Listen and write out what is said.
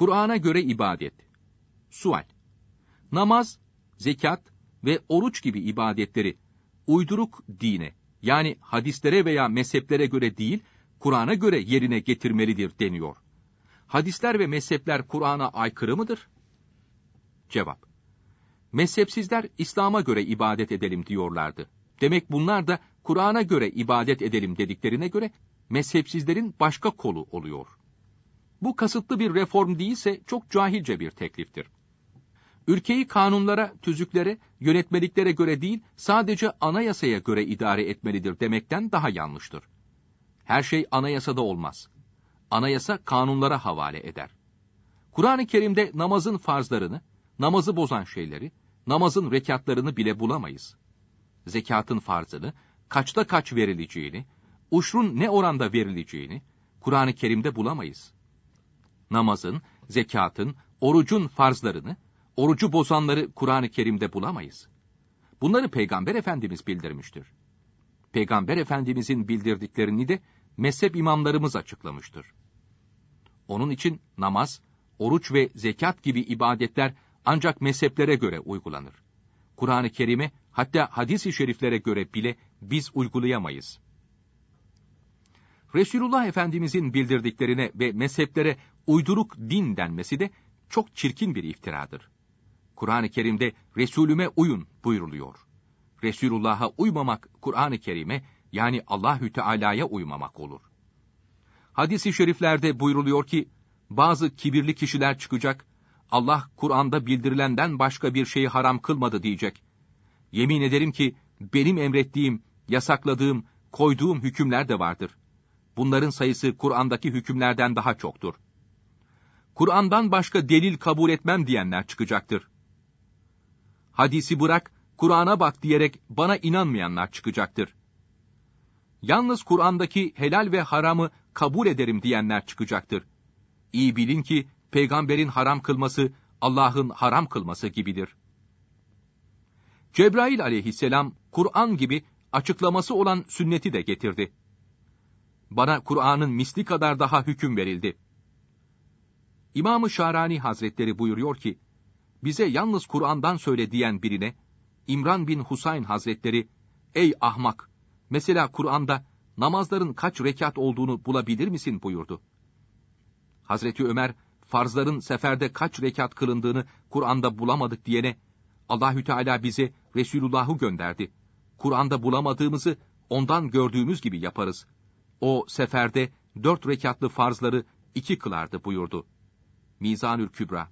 Kur'an'a göre ibadet. Sual. Namaz, zekat ve oruç gibi ibadetleri uyduruk dine yani hadislere veya mezheplere göre değil, Kur'an'a göre yerine getirmelidir deniyor. Hadisler ve mezhepler Kur'an'a aykırı mıdır? Cevap. Mezhepsizler İslam'a göre ibadet edelim diyorlardı. Demek bunlar da Kur'an'a göre ibadet edelim dediklerine göre mezhepsizlerin başka kolu oluyor. Bu kasıtlı bir reform değilse çok cahilce bir tekliftir. Ülkeyi kanunlara, tüzüklere, yönetmeliklere göre değil, sadece anayasaya göre idare etmelidir demekten daha yanlıştır. Her şey anayasada olmaz. Anayasa kanunlara havale eder. Kur'an-ı Kerim'de namazın farzlarını, namazı bozan şeyleri, namazın rekatlarını bile bulamayız. Zekatın farzını, kaçta kaç verileceğini, uşrun ne oranda verileceğini Kur'an-ı Kerim'de bulamayız. Namazın, zekatın, orucun farzlarını, orucu bozanları Kur'an-ı Kerim'de bulamayız. Bunları Peygamber Efendimiz bildirmiştir. Peygamber Efendimizin bildirdiklerini de mezhep imamlarımız açıklamıştır. Onun için namaz, oruç ve zekat gibi ibadetler ancak mezheplere göre uygulanır. Kur'an-ı Kerim'e hatta hadis-i şeriflere göre bile biz uygulayamayız. Resulullah Efendimizin bildirdiklerine ve mezheplere uyduruk din denmesi de çok çirkin bir iftiradır. Kur'an-ı Kerim'de Resulüme uyun buyruluyor. Resulullah'a uymamak Kur'an-ı Kerim'e yani Allahü Teala'ya uymamak olur. Hadis-i şeriflerde buyruluyor ki bazı kibirli kişiler çıkacak, Allah Kur'an'da bildirilenden başka bir şeyi haram kılmadı diyecek. Yemin ederim ki benim emrettiğim, yasakladığım, koyduğum hükümler de vardır. Bunların sayısı Kur'an'daki hükümlerden daha çoktur. Kur'an'dan başka delil kabul etmem diyenler çıkacaktır. Hadisi bırak, Kur'an'a bak diyerek bana inanmayanlar çıkacaktır. Yalnız Kur'an'daki helal ve haramı kabul ederim diyenler çıkacaktır. İyi bilin ki peygamberin haram kılması Allah'ın haram kılması gibidir. Cebrail aleyhisselam Kur'an gibi açıklaması olan sünneti de getirdi. Bana Kur'an'ın misli kadar daha hüküm verildi. İmam-ı Şarani Hazretleri buyuruyor ki, bize yalnız Kur'an'dan söyle diyen birine, İmran bin Husayn Hazretleri, ey ahmak, mesela Kur'an'da namazların kaç rekat olduğunu bulabilir misin buyurdu. Hazreti Ömer, farzların seferde kaç rekat kılındığını Kur'an'da bulamadık diyene, Allahü Teala bize Resulullah'ı gönderdi. Kur'an'da bulamadığımızı ondan gördüğümüz gibi yaparız. O seferde dört rekatlı farzları iki kılardı buyurdu. Mizanül Kübra